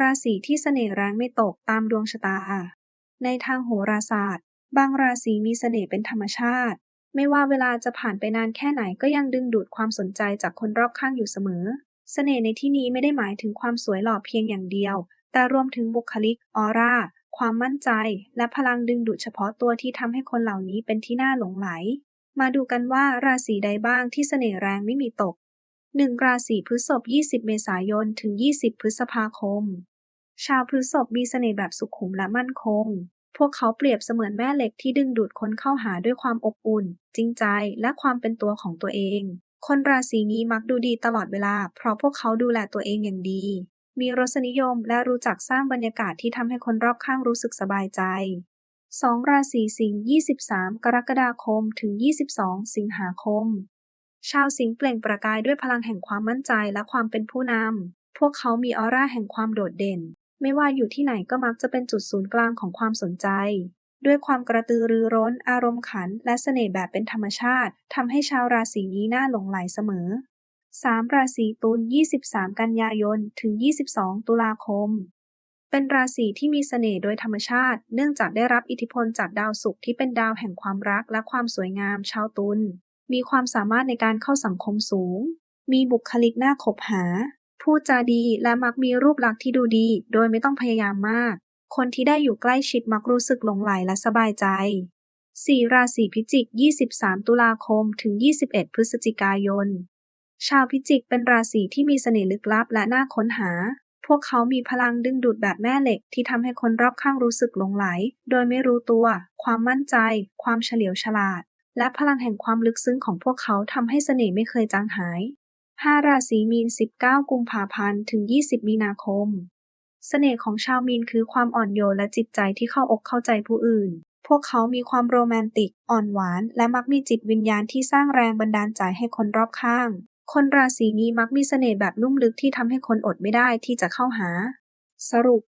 ราศีที่เสน่ห์แรงไม่ตกตามดวงชะตา ในทางโหราศาสตร์ บางราศีมีเสน่ห์เป็นธรรมชาติ ไม่ว่าเวลาจะผ่านไปนานแค่ไหนก็ยังดึงดูดความสนใจจากคนรอบข้างอยู่เสมอ เสน่ห์ในที่นี้ไม่ได้หมายถึงความสวยหล่อเพียงอย่างเดียว แต่รวมถึงบุคลิก ออร่า ความมั่นใจ และพลังดึงดูดเฉพาะตัวที่ทำให้คนเหล่านี้เป็นที่น่าหลงไหล มาดูกันว่าราศีใดบ้างที่เสน่ห์แรงไม่มีตก 1. ราศีพฤษภ 20 เมษายน ถึง 20 พฤษภาคม ชาวพฤษภมีเสน่ห์แบบสุขุมและมั่นคง พวกเขาเปรียบเสมือนแม่เหล็กที่ดึงดูดคนเข้าหาด้วยความอบอุ่น จริงใจ และความเป็นตัวของตัวเอง คนราศีนี้มักดูดีตลอดเวลา เพราะพวกเขาดูแลตัวเองอย่างดี มีรสนิยมและรู้จักสร้างบรรยากาศที่ทำให้คนรอบข้างรู้สึกสบายใจ 2. ราศีสิงห์23 กรกฎาคม ถึง 22 สิงหาคม ชาวสิงห์เปล่งประกายด้วยพลังแห่งความมั่นใจและความเป็นผู้นำ พวกเขามีออร่าแห่งความโดดเด่น ไม่ว่าอยู่ที่ไหนก็มักจะเป็นจุดศูนย์กลางของความสนใจ ด้วยความกระตือรือร้น อารมณ์ขัน และเสน่ห์แบบเป็นธรรมชาติทำให้ชาวราศีนี้น่าหลงไหลเสมอ 3. ราศีตุล 23 กันยายน ถึง 22 ตุลาคม เป็นราศีที่มีเสน่ห์โดยธรรมชาติ เนื่องจากได้รับอิทธิพลจากดาวศุกร์ที่เป็นดาวแห่งความรักและความสวยงามชาวตุล มีความสามารถในการเข้าสังคมสูง มีบุคลิกน่าคบหา พูดจาดีและมักมีรูปลักษณ์ที่ดูดี โดยไม่ต้องพยายามมาก คนที่ได้อยู่ใกล้ชิดมักรู้สึกหลงไหลและสบายใจ 4. ราศีพิจิก 23 ตุลาคม ถึง 21 พฤศจิกายน ชาวพิจิกเป็นราศีที่มีเสน่ห์ลึกลับและน่าค้นหา พวกเขามีพลังดึงดูดแบบแม่เหล็กที่ทำให้คนรอบข้างรู้สึกหลงไหล โดยไม่รู้ตัว ความมั่นใจ ความเฉลียวฉลาด และพลังแห่งความลึกซึ้งของพวกเขาทำให้เสน่ห์ไม่เคยจางหาย 5. ราศีมีน 19 กุมภาพันธ์ถึง 20 มีนาคม เสน่ห์ของชาวมีนคือความอ่อนโยนและจิตใจที่เข้าอกเข้าใจผู้อื่น พวกเขามีความโรแมนติก อ่อนหวาน และมักมีจิตวิญญาณที่สร้างแรงบันดาลใจให้คนรอบข้าง คนราศีนี้มักมีเสน่ห์แบบลุ่มลึกที่ทำให้คนอดไม่ได้ที่จะเข้าหา สรุป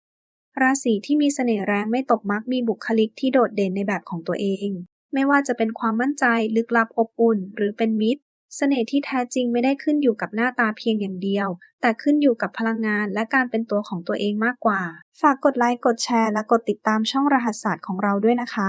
ราศีที่มีเสน่ห์แรงไม่ตกมักมีบุคลิกที่โดดเด่นในแบบของตัวเอง ไม่ว่าจะเป็นความมั่นใจ ลึกลับอบอุ่น หรือเป็นมิตร เสน่ห์ที่แท้จริงไม่ได้ขึ้นอยู่กับหน้าตาเพียงอย่างเดียว แต่ขึ้นอยู่กับพลังงานและการเป็นตัวของตัวเองมากกว่า ฝากกดไลค์ กดแชร์ และกดติดตามช่องรหัสศาสตร์ของเราด้วยนะคะ